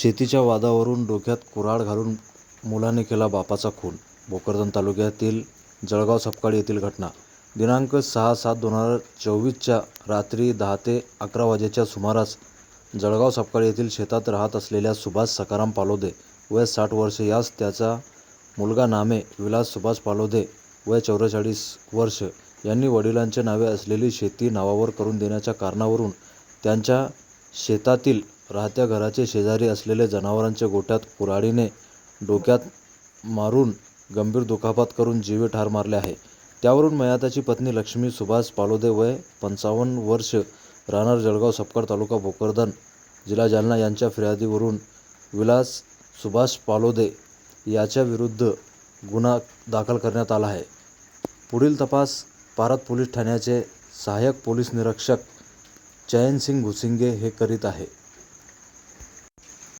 शेतीच्या वादावरून डोक्यात कुऱ्हाड घालून मुलाने केला बापाचा खून. भोकरदन तालुक्यातील जळगाव सपकाळी येथील घटना. दिनांक सहा सात दोन हजार चोवीसच्या रात्री दहा ते अकरा वाजेच्या सुमारास जळगाव सपकाळी येथील शेतात राहत असलेल्या सुभाष सकाराम पालोदे वय साठ वर्षे यास त्याचा मुलगा नामे विलास सुभाष पालोदे वय चौवेचाळीस वर्ष यांनी वडिलांच्या नावे असलेली शेती नावावर करून देण्याच्या कारणावरून त्यांच्या शेतातील राहत्या घराचे शेजारी असलेले जनावरांच्या गोठ्यात कुऱ्हाडीने डोक्यात मारून गंभीर दुखापत करून जीवे ठार मारले आहे. त्यावरून मयाताची पत्नी लक्ष्मी सुभाष पालोदे वय पंचावन्न वर्ष राहणार जळगाव सपकाळ तालुका भोकरदन जिल्हा जालना यांच्या फिर्यादीवरून विलास सुभाष पालोदे याच्याविरुद्ध गुन्हा दाखल करण्यात आला आहे. पुढील तपास पारत पोलीस ठाण्याचे सहाय्यक पोलीस निरीक्षक चयनसिंग भुसिंगे हे करीत आहे.